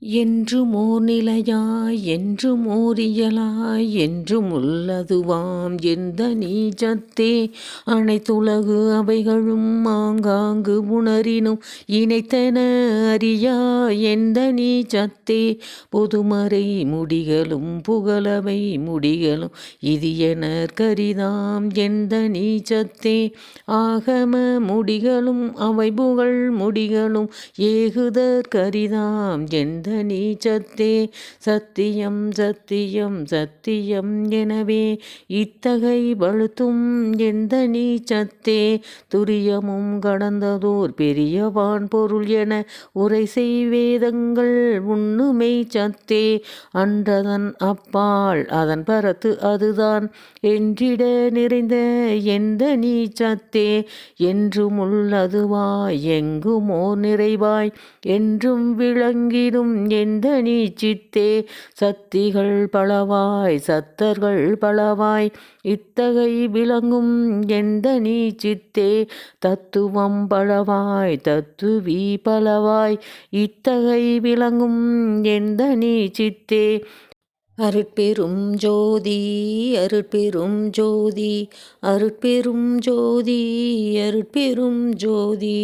என்று மோர் நிலையாய் என்று ஓர் என்றும் உள்ளதுவாம் எந்த நீச்சத்தே. அனைத்துலகு அவைகளும் ஆங்காங்கு உணரினும் இணைத்தன அறியா எந்த நீச்சத்தே. பொதுமறை முடிகளும் புகழவை முடிகளும் இது என கரிதாம் எந்த நீச்சத்தே. ஆகம முடிகளும் அவை புகழ் முடிகளும் ஏகுதற் கரிதாம் எந்த நீச்சத்தே சத்தியம் சத்தியம் சத்தியம் எனவே இத்தகை வழுத்தும் எந்த நீச்சத்தே துரியமும் கடந்ததோர் பெரியவான் பொருள் என உரை செய்வேதங்கள் உண்ணுமை சத்தே. அன்றதன் அப்பால் அதன் பரத்து அதுதான் என்றிட நிறைந்த எந்த நீச்சத்தே என்றும் உள்ளதுவாய் எங்குமோர் நிறைவாய் என்றும் விளங்கிடும் எந்த நீச்சித்தே சக்திகள் பலவாய் சத்தர்கள் பலவாய் இத்தகை விளங்கும் எந்த நீச்சித்தே தத்துவம் பலவாய் தத்துவி பலவாய் இத்தகை விளங்கும் எந்த நீச்சித்தே. அருட்பெரும் ஜோதி அருட்பெரும் ஜோதி அருட்பெரும் ஜோதி அருட்பெரும் ஜோதி.